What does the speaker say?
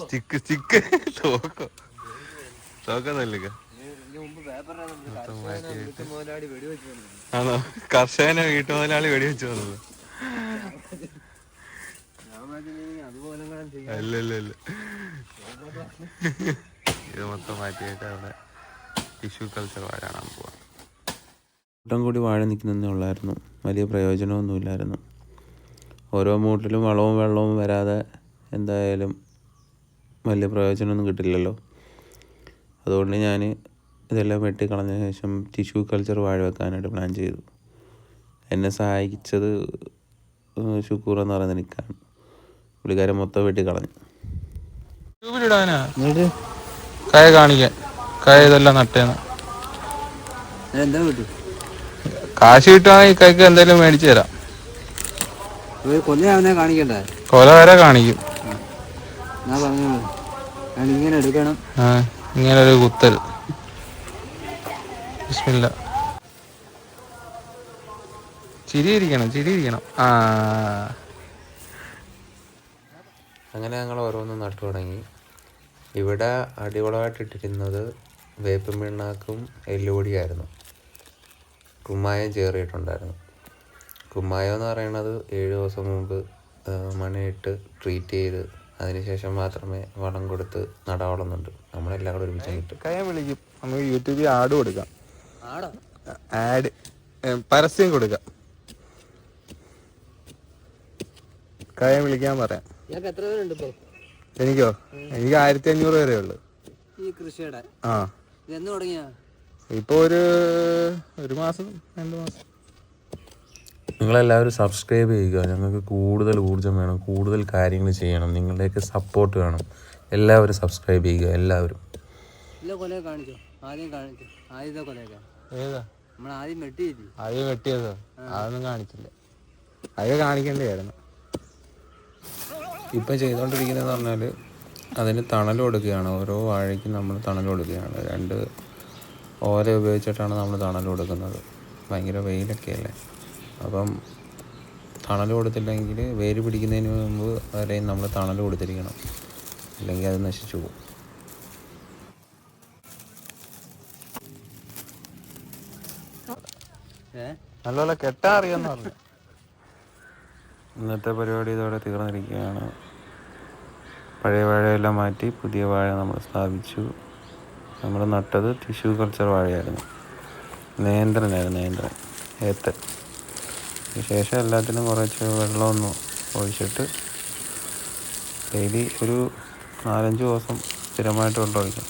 Stick stick. തോക്കോ. തോക്കൊന്നല്ല ആണോ? കർഷകനെ വീട്ടു മുതലാളി വെടിവെച്ചു വന്നത്. അതുപോലെ അല്ല അല്ല അല്ല ഇത് മൊത്തം മാറ്റിയിട്ട് അവിടെ ടിഷ്യൂ കൾച്ചർ വാഴാണ് പോവാം. കൂട്ടം കൂടി വാഴ നിൽക്കുന്നതേ ഉള്ളായിരുന്നു. വലിയ പ്രയോജനമൊന്നുമില്ലായിരുന്നു. ഓരോ മൂട്ടിലും വളവും വെള്ളവും വരാതെ എന്തായാലും വലിയ പ്രയോജനമൊന്നും കിട്ടില്ലല്ലോ. അതുകൊണ്ട് ഞാൻ ഇതെല്ലാം വെട്ടിക്കളഞ്ഞ ശേഷം ടിഷ്യൂ കൾച്ചർ വാഴ വെക്കാനായിട്ട് പ്ലാൻ ചെയ്തു. എന്നെ സഹായിച്ചത് ഷുക്കൂർ എന്ന് പറയുന്ന നിൽക്കാണ് പുള്ളിക്കാരൻ മൊത്തം വെട്ടിക്കളഞ്ഞു. കയ കാണിക്കാൻ. കയ ഇതെല്ലാം നട്ടേന്ന്. കാശ് കിട്ടുവാണെങ്കിൽ കൈക്ക് എന്തെങ്കിലും മേടിച്ചു തരാം. കൊല്ലയാവുന്നേ കാണിക്കണ്ടേ? കൊല വരെ കാണിക്കും. ഞാൻ പറഞ്ഞു ഞാൻ ഇങ്ങനെ എടുക്കണം. ആ ഇങ്ങനെ ഒരു കുത്തൽ. ബിസ്മില്ല. ചിരിയിരിക്കണം ചിരിയിരിക്കണം ആ. അങ്ങനെ ഞങ്ങൾ ഓരോന്നും നട്ടു തുടങ്ങി. ഇവിടെ അടിവളമായിട്ടിട്ടിരുന്നത് വേപ്പിൻ പിണ്ണാക്കും എല്ലുപൊടിയായിരുന്നു. കുമ്മായം ചേറിയിട്ടുണ്ടായിരുന്നു. കുമ്മായം എന്ന് പറയുന്നത് ഏഴ് ദിവസം മുമ്പ് മണിയിട്ട് ട്രീറ്റ് ചെയ്ത് അതിനുശേഷം മാത്രമേ വളം കൊടുത്ത് നടാവളമുണ്ട് നമ്മളെല്ലാം കൂടെ ഒരുമിച്ച് കിട്ടും കയ്യാൻ വിളിക്കും. നമുക്ക് യൂട്യൂബിൽ ആഡ് കൊടുക്കാം. ആഡ് പരസ്യം കൊടുക്കാം. കയ്യാൻ വിളിക്കാൻ പറയാം. എനിക്കോ? എനിക്ക് ആയിരത്തി അഞ്ഞൂറ് വരെ ഉള്ളു. ഈ കൃഷിയുടെ? ആ. ഇത് എന്ന് തുടങ്ങിയ? ഇപ്പൊ ഒരു ഒരു മാസം രണ്ടു മാസം. നിങ്ങളെല്ലാവരും സബ്സ്ക്രൈബ് ചെയ്യുക. ഞങ്ങൾക്ക് കൂടുതൽ ഊർജം വേണം കൂടുതൽ കാര്യങ്ങൾ ചെയ്യണം. നിങ്ങളുടെയൊക്കെ സപ്പോർട്ട് വേണം. എല്ലാവരും സബ്സ്ക്രൈബ് ചെയ്യുക എല്ലാവരും. ഇല്ല കൊലയെ കാണിച്ചോ? ആദ്യം വെട്ടിയതോ. അതൊന്നും കാണിച്ചില്ല. ഇപ്പം ചെയ്തുകൊണ്ടിരിക്കുന്നതെന്ന് പറഞ്ഞാൽ അതിന് തണൽ കൊടുക്കുകയാണ്. ഓരോ വാഴയ്ക്കും നമ്മൾ തണൽ കൊടുക്കുകയാണ്. രണ്ട് ഓല ഉപയോഗിച്ചിട്ടാണ് നമ്മൾ തണൽ കൊടുക്കുന്നത്. ഭയങ്കര വെയിലൊക്കെ അല്ലേ അപ്പം തണൽ കൊടുത്തില്ലെങ്കിൽ വേര് പിടിക്കുന്നതിന് മുമ്പ് വരെയും നമ്മൾ തണൽ കൊടുത്തിരിക്കണം. അല്ലെങ്കിൽ അത് നശിച്ചു പോകും. നല്ലപോലെ കെട്ടാൻ അറിയാന്ന് പറഞ്ഞു. ഇന്നത്തെ പരിപാടി ഇതോടെ തീർന്നിരിക്കുകയാണ്. പഴയ വാഴയെല്ലാം മാറ്റി പുതിയ വാഴ നമ്മൾ സ്ഥാപിച്ചു. നമ്മൾ നട്ടത് ടിഷ്യൂ കൾച്ചർ വാഴയായിരുന്നു. നേന്ത്രനായിരുന്നു നേന്ത്രൻ. ഏത്തൻ. ശേഷം എല്ലാത്തിനും കുറച്ച് വെള്ളമൊന്ന് ഒഴിച്ചിട്ട് ഡെയിലി ഒരു നാലഞ്ച് ദിവസം സ്ഥിരമായിട്ട് വെള്ളം ഒഴിക്കും